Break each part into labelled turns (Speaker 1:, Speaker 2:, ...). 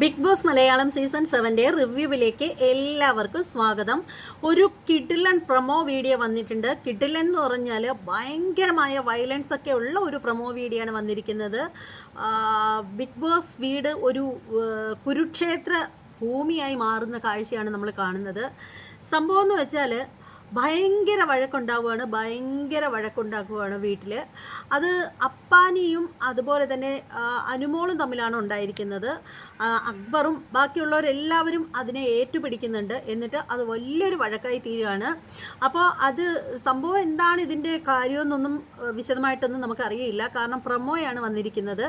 Speaker 1: Big Boss Malayalam season സെവന്റെ റിവ്യൂവിലേക്ക് എല്ലാവർക്കും സ്വാഗതം. ഒരു കിഡിലൻ പ്രൊമോ വീഡിയോ വന്നിട്ടുണ്ട്. കിഡിലൻ എന്ന് പറഞ്ഞാൽ ഭയങ്കരമായ വയലൻസ് ഒക്കെ ഉള്ള ഒരു പ്രൊമോ വീഡിയോ ആണ് വന്നിരിക്കുന്നത് ബിഗ് ബോസ് വീട് ഒരു കുരുക്ഷേത്ര ഭൂമിയായി മാറുന്ന കാഴ്ചയാണ് നമ്മൾ കാണുന്നത്. സംഭവം എന്ന് വെച്ചാൽ ഭയങ്കര വഴക്കുണ്ടാവുകയാണ് ഭയങ്കര വഴക്കുണ്ടാക്കുകയാണ് വീട്ടിൽ അത് അപ്പാനിയും അതുപോലെ തന്നെ അനുമോളും തമ്മിലാണ് ഉണ്ടായിരിക്കുന്നത്. അക്ബറും ബാക്കിയുള്ളവരെല്ലാവരും അതിനെ ഏറ്റുപിടിക്കുന്നുണ്ട്. എന്നിട്ട് അത് വലിയൊരു വഴക്കായി തീരുകയാണ്. അപ്പോൾ അത് സംഭവം എന്താണ് ഇതിന്റെ കാര്യമെന്നൊന്നും വിശദമായിട്ടൊന്നും നമുക്കറിയില്ല. കാരണം പ്രമോയാണ് വന്നിരിക്കുന്നത്.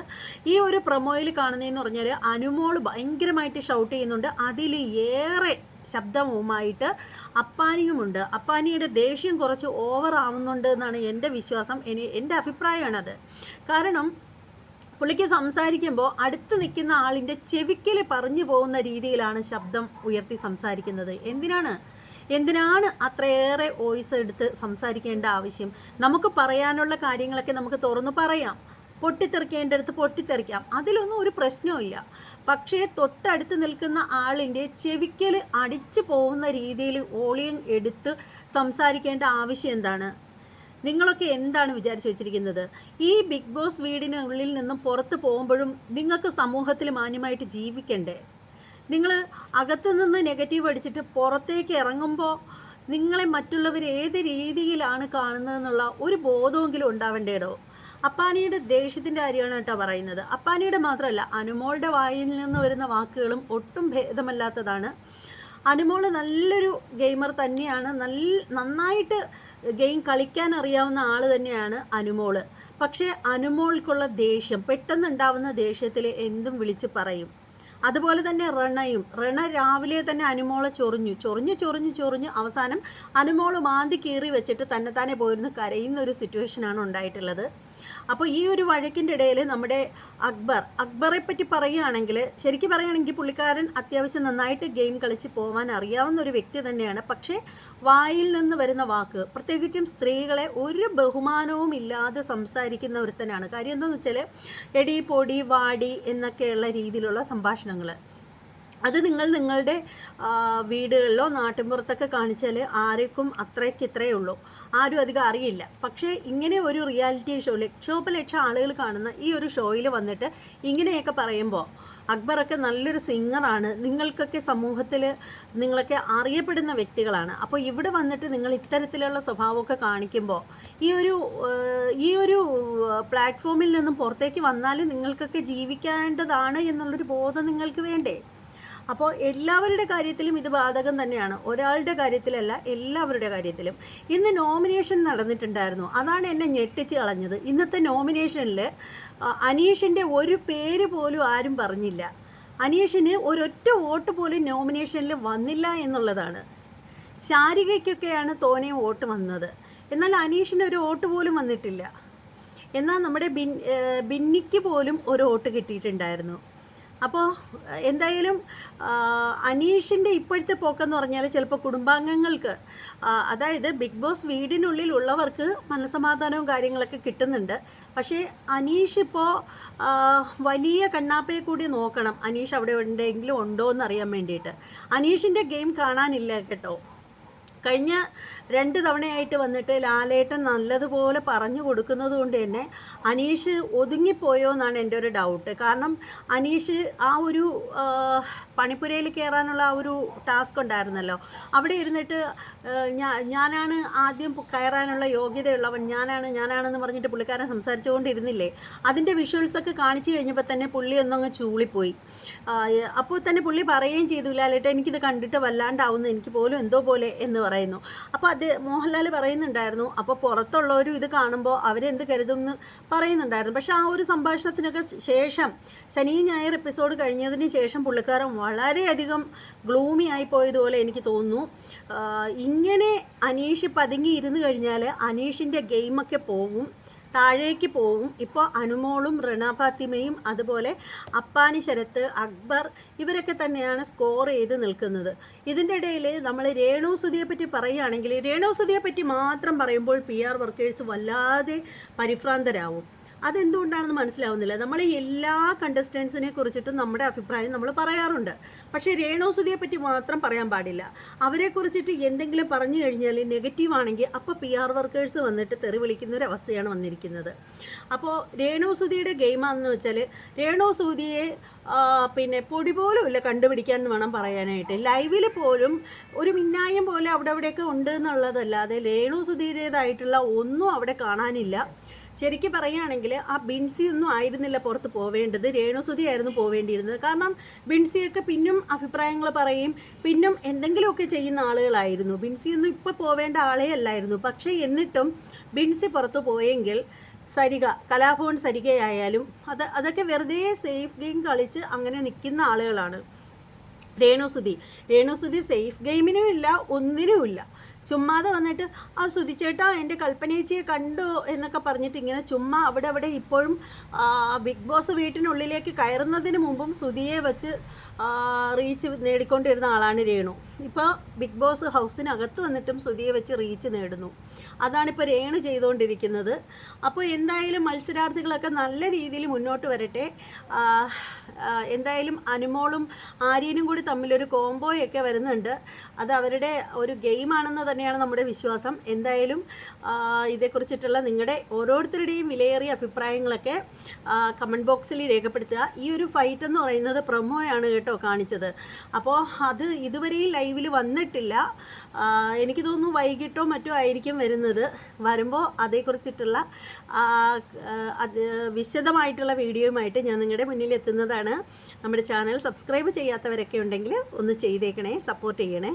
Speaker 1: ഈ ഒരു പ്രമോയിൽ കാണുന്നതെന്ന് പറഞ്ഞാൽ അനുമോൾ ഭയങ്കരമായിട്ട് ഷൗട്ട് ചെയ്യുന്നുണ്ട്. അതിൽ ഏറെ ശബ്ദവുമായിട്ട് അപ്പാനിയുമുണ്ട്. അപ്പാനിയുടെ ദേഷ്യം കുറച്ച് ഓവർ ആവുന്നുണ്ട് എന്നാണ് എന്റെ വിശ്വാസം. എനി എന്റെ അഭിപ്രായമാണത്. കാരണം പുള്ളിക്ക് സംസാരിക്കുമ്പോൾ അടുത്ത് നിൽക്കുന്ന ആളിന്റെ ചെവിക്കൽ പറഞ്ഞു പോകുന്ന രീതിയിലാണ് ശബ്ദം ഉയർത്തി സംസാരിക്കുന്നത്. എന്തിനാണ്? എന്തിനാണ് അത്രയേറെ വോയിസ് എടുത്ത് സംസാരിക്കേണ്ട ആവശ്യം? നമുക്ക് പറയാനുള്ള കാര്യങ്ങളൊക്കെ നമുക്ക് തുറന്നു പറയാം. പൊട്ടിത്തെറിക്കേണ്ടടുത്ത് പൊട്ടിത്തെറിക്കാം. അതിലൊന്നും ഒരു പ്രശ്നവുമില്ല. പക്ഷേ തൊട്ടടുത്ത് നിൽക്കുന്ന ആളിന്റെ ചെവിക്കൽ അടിച്ചു പോകുന്ന രീതിയിൽ ഓളിയം എടുത്ത് സംസാരിക്കേണ്ട ആവശ്യം എന്താണ്? നിങ്ങളൊക്കെ എന്താണ് വിചാരിച്ചു വെച്ചിരിക്കുന്നത്? ഈ ബിഗ് ബോസ് വീടിനുള്ളിൽ നിന്നും പുറത്ത് പോകുമ്പോഴും നിങ്ങൾക്ക് സമൂഹത്തിൽ മാന്യമായിട്ട് ജീവിക്കണ്ടേ? നിങ്ങൾ അകത്തു നിന്ന് നെഗറ്റീവ് അടിച്ചിട്ട് പുറത്തേക്ക് ഇറങ്ങുമ്പോൾ നിങ്ങളെ മറ്റുള്ളവർ ഏത് രീതിയിലാണ് കാണുന്നതെന്നുള്ള ഒരു ബോധമെങ്കിലും ഉണ്ടാവേണ്ടേടോ? അപ്പാനിയുടെ ദേഷ്യത്തിന്റെ കാര്യമാണ് കേട്ടോ പറയുന്നത്. അപ്പാനിയുടെ മാത്രമല്ല അനുമോളുടെ വായിൽ നിന്ന് വരുന്ന വാക്കുകളും ഒട്ടും ഭേദമല്ലാത്തതാണ്. അനുമോൾ നല്ലൊരു ഗെയിമർ തന്നെയാണ്. നല്ല നന്നായിട്ട് ഗെയിം കളിക്കാൻ അറിയാവുന്ന ആൾ തന്നെയാണ് അനുമോൾ പക്ഷേ അനുമോൾക്കുള്ള ദേഷ്യം പെട്ടെന്നുണ്ടാവുന്ന ദേഷ്യത്തിൽ എന്തും വിളിച്ച് പറയും. അതുപോലെ തന്നെ റണയും. റണ രാവിലെ തന്നെ അനുമോളെ ചൊറിഞ്ഞു. ചൊറിഞ്ഞു ചൊറിഞ്ഞു ചൊറിഞ്ഞു അവസാനം അനുമോൾ മാന്തി കീറി വെച്ചിട്ട് തന്നെത്താനെ പോയിരുന്ന് കരയുന്ന ഒരു സിറ്റുവേഷനാണ് ഉണ്ടായിട്ടുള്ളത്. അപ്പോൾ ഈ ഒരു വഴക്കിന്റെ ഇടയിൽ നമ്മുടെ അക്ബർ അക്ബറെ പറ്റി പറയുകയാണെങ്കിൽ ശരിക്കും പറയുകയാണെങ്കിൽ പുള്ളിക്കാരൻ അത്യാവശ്യം നന്നായിട്ട് ഗെയിം കളിച്ച് പോകാൻ അറിയാവുന്ന ഒരു വ്യക്തി തന്നെയാണ്. പക്ഷേ വായിൽ നിന്ന് വരുന്ന വാക്ക് പ്രത്യേകിച്ചും സ്ത്രീകളെ ഒരു ബഹുമാനവും ഇല്ലാതെ സംസാരിക്കുന്ന ഒരുത്തനാണ്. കാര്യം എന്താണെന്ന് വെച്ചാൽ എടി പൊടി വാടി എന്നൊക്കെയുള്ള രീതിയിലുള്ള സംഭാഷണങ്ങൾ അത് നിങ്ങൾ നിങ്ങളുടെ വീടുകളിലോ നാട്ടിൻപുറത്തൊക്കെ കാണിച്ചാൽ ആർക്കും അത്രയ്ക്ക് ഇത്രയേ ഉള്ളൂ. ആരും അധികം അറിയില്ല. പക്ഷേ ഇങ്ങനെ ഒരു റിയാലിറ്റി ഷോ ലക്ഷോപലക്ഷം ആളുകൾ കാണുന്ന ഈ ഒരു ഷോയിൽ വന്നിട്ട് ഇങ്ങനെയൊക്കെ പറയുമ്പോൾ അക്ബറൊക്കെ നല്ലൊരു സിംഗറാണ്. നിങ്ങൾക്കൊക്കെ സമൂഹത്തിൽ നിങ്ങളൊക്കെ അറിയപ്പെടുന്ന വ്യക്തികളാണ്. അപ്പോൾ ഇവിടെ വന്നിട്ട് നിങ്ങൾ ഇത്തരത്തിലുള്ള സ്വഭാവമൊക്കെ കാണിക്കുമ്പോൾ ഈ ഒരു ഈ ഒരു പ്ലാറ്റ്ഫോമിൽ നിന്നും പുറത്തേക്ക് വന്നാൽ നിങ്ങൾക്കൊക്കെ ജീവിക്കേണ്ടതാണ് എന്നുള്ളൊരു ബോധം നിങ്ങൾക്ക് വേണ്ടേ? അപ്പോൾ എല്ലാവരുടെ കാര്യത്തിലും ഇത് ബാധകം തന്നെയാണ്. ഒരാളുടെ കാര്യത്തിലല്ല എല്ലാവരുടെ കാര്യത്തിലും. ഇന്ന് നോമിനേഷൻ നടന്നിട്ടുണ്ടായിരുന്നു. അതാണ് എന്നെ ഞെട്ടിച്ച് കളഞ്ഞത്. ഇന്നത്തെ നോമിനേഷനിൽ അനീഷിന്റെ ഒരു പേര് പോലും ആരും പറഞ്ഞില്ല. അനീഷിന് ഒരൊറ്റ വോട്ട് പോലും നോമിനേഷനിൽ വന്നില്ല എന്നുള്ളതാണ്. ശാരികയ്ക്കൊക്കെയാണ് തോനെ വോട്ട് വന്നത്. എന്നാൽ അനീഷിന് ഒരു വോട്ട് പോലും വന്നിട്ടില്ല. എന്നാൽ നമ്മുടെ ബിൻ ബിന്നിക്ക് പോലും ഒരു വോട്ട് കിട്ടിയിട്ടുണ്ടായിരുന്നു. അപ്പോൾ എന്തായാലും അനീഷിന്റെ ഇപ്പോഴത്തെ പോക്കെന്ന് പറഞ്ഞാൽ ചിലപ്പോൾ കുടുംബാംഗങ്ങൾക്ക് അതായത് ബിഗ് ബോസ് വീടിനുള്ളിൽ ഉള്ളവർക്ക് മനസമാധാനവും കാര്യങ്ങളൊക്കെ കിട്ടുന്നുണ്ട്. പക്ഷേ അനീഷ് ഇപ്പോൾ വലിയ കണ്ണാപ്പയെ കൂടി നോക്കണം. അനീഷ് അവിടെ ഉണ്ടെങ്കിലും ഉണ്ടോ എന്ന് അറിയാൻ വേണ്ടിയിട്ട്. അനീഷിന്റെ ഗെയിം കാണാനില്ല കേട്ടോ. കഴിഞ്ഞ രണ്ട് തവണയായിട്ട് വന്നിട്ട് ലാലേട്ടൻ നല്ലതുപോലെ പറഞ്ഞു കൊടുക്കുന്നത് കൊണ്ട് തന്നെ അനീഷ് ഒതുങ്ങിപ്പോയോ എന്നാണ് എന്റെ ഒരു ഡൗട്ട് കാരണം അനീഷ് ആ ഒരു പണിപ്പുരയിൽ കയറാനുള്ള ഒരു ടാസ്ക് ഉണ്ടായിരുന്നല്ലോ. അവിടെ ഇരുന്നിട്ട് ഞാനാണ് ആദ്യം കയറാനുള്ള യോഗ്യതയുള്ളവൻ ഞാനാണ് ഞാനാണെന്ന് പറഞ്ഞിട്ട് പുള്ളിക്കാരൻ സംസാരിച്ചുകൊണ്ടിരുന്നില്ലേ? അതിന്റെ വിഷ്വൽസൊക്കെ കാണിച്ചു കഴിഞ്ഞപ്പോൾ തന്നെ പുള്ളി ഒന്നങ്ങ് ചൂളിപ്പോയി. അപ്പോൾ തന്നെ പുള്ളി പറയുകയും ചെയ്തു ലാലേട്ട എനിക്കിത് കണ്ടിട്ട് വല്ലാണ്ടാവുന്നു. എനിക്ക് പോലും എന്തോ പോലെ എന്ന് പറയുന്നു. അപ്പോൾ അത് മോഹൻലാൽ പറയുന്നുണ്ടായിരുന്നു. അപ്പോൾ പുറത്തുള്ളവരും ഇത് കാണുമ്പോൾ അവരെന്ത് കരുതും എന്ന് പറയുന്നുണ്ടായിരുന്നു. പക്ഷേ ആ ഒരു സംഭാഷണത്തിനൊക്കെ ശേഷം ശനി ഞായർ എപ്പിസോഡ് കഴിഞ്ഞതിന് ശേഷം പുള്ളിക്കാരൻ വളരെയധികം ഗ്ലൂമി ആയി പോയതുപോലെ എനിക്ക് തോന്നുന്നു. ഇങ്ങനെ അനീഷ് പതുങ്ങി ഇരുന്ന് കഴിഞ്ഞാൽ അനീഷിന്റെ ഗെയിമൊക്കെ പോകും താഴേക്ക് പോകും ഇപ്പോൾ അനുമോളും റണ ഫാത്തിമയും അതുപോലെ അപ്പാനി ശരത്ത് അക്ബർ ഇവരൊക്കെ തന്നെയാണ് സ്കോർ ചെയ്ത് നിൽക്കുന്നത്. ഇതിന്റെ ഇടയിൽ നമ്മൾ രേണു സുധിയെ പറ്റി പറയുകയാണെങ്കിൽ രേണു സുധിയെ പറ്റി മാത്രം പറയുമ്പോൾ പി ആർ വർക്കേഴ്സ് വല്ലാതെ പരിഭ്രാന്തരാവും. അതെന്തുകൊണ്ടാണെന്ന് മനസ്സിലാവുന്നില്ല. നമ്മൾ എല്ലാ കണ്ടസ്റ്റൻസിനെ കുറിച്ചിട്ടും നമ്മുടെ അഭിപ്രായം നമ്മൾ പറയാറുണ്ട്. പക്ഷേ രേണോസുതിയെ പറ്റി മാത്രം പറയാൻ പാടില്ല. അവരെ കുറിച്ചിട്ട് എന്തെങ്കിലും പറഞ്ഞു കഴിഞ്ഞാൽ നെഗറ്റീവ് ആണെങ്കിൽ അപ്പോൾ പി ആർ വർക്കേഴ്സ് വന്നിട്ട് തെറി വിളിക്കുന്ന ഒരു അവസ്ഥയാണ് വന്നിരിക്കുന്നത് അപ്പോൾ രേണോസുതിയുടെ ഗെയിമാണെന്ന് വെച്ചാൽ രേണോസുതിയെ പിന്നെ പൊടി പോലും ഇല്ല കണ്ടുപിടിക്കാൻ വേണം പറയാനായിട്ട്. ലൈവിൽ പോലും ഒരു മിന്നായം പോലെ അവിടെ അവിടെയൊക്കെ ഉണ്ട് എന്നുള്ളതല്ലാതെ രേണു സുധീരേതായിട്ടുള്ള ഒന്നും അവിടെ കാണാനില്ല. ശരിക്കും പറയുകയാണെങ്കിൽ ആ ബിൻസി ഒന്നും ആയിരുന്നില്ല പുറത്ത് പോവേണ്ടത്. രേണുസുതി ആയിരുന്നു പോവേണ്ടിയിരുന്നത്. കാരണം ബിൻസിയൊക്കെ പിന്നും അഭിപ്രായങ്ങൾ പറയും പിന്നും എന്തെങ്കിലുമൊക്കെ ചെയ്യുന്ന ആളുകളായിരുന്നു. ബിൻസി ഒന്നും ഇപ്പോൾ പോവേണ്ട ആളേ അല്ലായിരുന്നു. പക്ഷേ എന്നിട്ടും ബിൻസി പുറത്ത് പോയെങ്കിൽ സരിക കലാഭവൻ സരികയായാലും അത് അതൊക്കെ വെറുതെ സേഫ് ഗെയിം കളിച്ച് അങ്ങനെ നിൽക്കുന്ന ആളുകളാണ് രേണുസുതി. രേണുസുതി സേഫ് ഗെയിമിനും ഇല്ല ഒന്നിനും ഇല്ല. ചുമ്മാതെ വന്നിട്ട് ആ സുതിച്ചേട്ടാ എന്റെ കൽപ്പനേച്ചിയെ കണ്ടു എന്നൊക്കെ പറഞ്ഞിട്ട് ഇങ്ങനെ ചുമ്മാ അവിടെ അവിടെ ഇപ്പോഴും ബിഗ് ബോസ് വീട്ടിനുള്ളിലേക്ക് കയറുന്നതിന് മുമ്പും സുതിയെ വെച്ച് റീച്ച് നേടിക്കൊണ്ടിരുന്ന ആളാണ് രേണു. ഇപ്പോൾ ബിഗ് ബോസ് ഹൗസിനകത്ത് വന്നിട്ടും ശ്രുതിയെ വെച്ച് റീച്ച് നേടുന്നു. അതാണിപ്പോൾ രേണു ചെയ്തുകൊണ്ടിരിക്കുന്നത്. അപ്പോൾ എന്തായാലും മത്സരാർത്ഥികളൊക്കെ നല്ല രീതിയിൽ മുന്നോട്ട് വരട്ടെ. എന്തായാലും അനുമോളും ആര്യനും കൂടി തമ്മിലൊരു കോംബോയൊക്കെ വരുന്നുണ്ട്. അത് അവരുടെ ഒരു ഗെയിമാണെന്ന് തന്നെയാണ് നമ്മുടെ വിശ്വാസം. എന്തായാലും ഇതേക്കുറിച്ചിട്ടുള്ള നിങ്ങളുടെ ഓരോരുത്തരുടെയും വിലയേറിയ അഭിപ്രായങ്ങളൊക്കെ കമന്റ് ബോക്സിൽ രേഖപ്പെടുത്തുക. ഈ ഒരു ഫൈറ്റ് എന്ന് പറയുന്നത് പ്രമോയാണ് കേട്ടോ കാണിച്ചത്. അപ്പോൾ അത് ഇതുവരെയും ലൈവിൽ വന്നിട്ടില്ല. എനിക്ക് തോന്നുന്നു വൈകിട്ടോ മറ്റോ ആയിരിക്കും വരുന്നത്. വരുമ്പോൾ അതേക്കുറിച്ചിട്ടുള്ള വിശദമായിട്ടുള്ള വീഡിയോയുമായിട്ട് ഞാൻ നിങ്ങളുടെ മുന്നിൽ എത്തുന്നതാണ്. നമ്മുടെ ചാനൽ സബ്സ്ക്രൈബ് ചെയ്യാത്തവരൊക്കെ ഉണ്ടെങ്കിൽ ഒന്ന് ചെയ്തേക്കണേ സപ്പോർട്ട് ചെയ്യണേ.